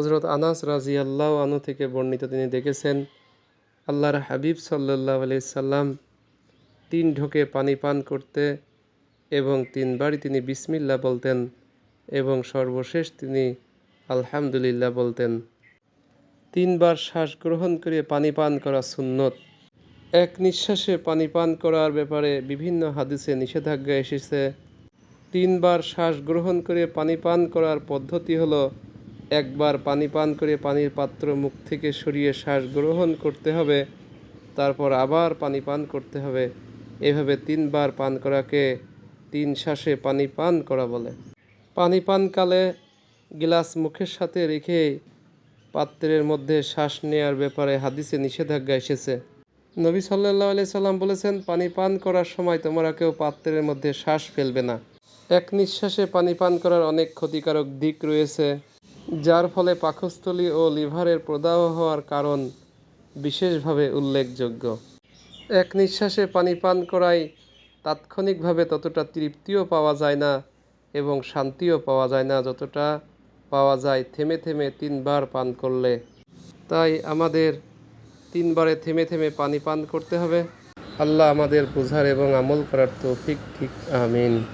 হজরত আনাস রাজি আল্লাহ আনু থেকে বর্ণিত তিনি দেখেছেন, আল্লাহর হাবিব সাল্লাহ সাল্লাম তিন ঢোকে পানি পান করতে এবং তিনবারই তিনি বিসমিল্লা বলতেন এবং সর্বশেষ তিনি আলহামদুলিল্লাহ বলতেন। তিনবার শ্বাস গ্রহণ করে পানি পান করা সুন্নত। এক নিঃশ্বাসে পানি পান করার ব্যাপারে বিভিন্ন হাদিসে নিষেধাজ্ঞা এসেছে। তিনবার শ্বাস গ্রহণ করে পানি পান করার পদ্ধতি হলো একবার পানি পান করে পানির পাত্র মুখ থেকে সরিয়ে শ্বাস গ্রহণ করতে হবে, তারপর আবার পানি পান করতে হবে। এভাবে তিনবার পান করাকে তিন শ্বাসে পানি পান করা বলে। পানি পানকালে গিলাস মুখের সাথে রেখে পাত্রের মধ্যে শ্বাস নেয়ার ব্যাপারে হাদিসে নিষেধাজ্ঞা এসেছে। নবী সাল্লাহ আলি সাল্লাম বলেছেন, পানি পান করার সময় তোমরা কেউ পাত্রের মধ্যে শ্বাস ফেলবে না। এক নিঃশ্বাসে পানি পান করার অনেক ক্ষতিকারক দিক রয়েছে। যার ফলে পাকস্থলী ও লিভারের প্রদাহ হওয়ার কারণ বিশেষভাবে উল্লেখযোগ্য। এক নিঃশ্বাসে পানি পান করায় তাৎক্ষণিকভাবে ততটা তৃপ্তিও পাওয়া যায় না এবং শান্তিও পাওয়া যায় না যতটা পাওয়া যায় থেমে থেমে তিনবার পান করলে। তাই আমাদের তিনবারে থেমে থেমে পানি পান করতে হবে। আল্লাহ আমাদের বোঝার এবং আমল করার তৌফিক ঠিক, আমিন।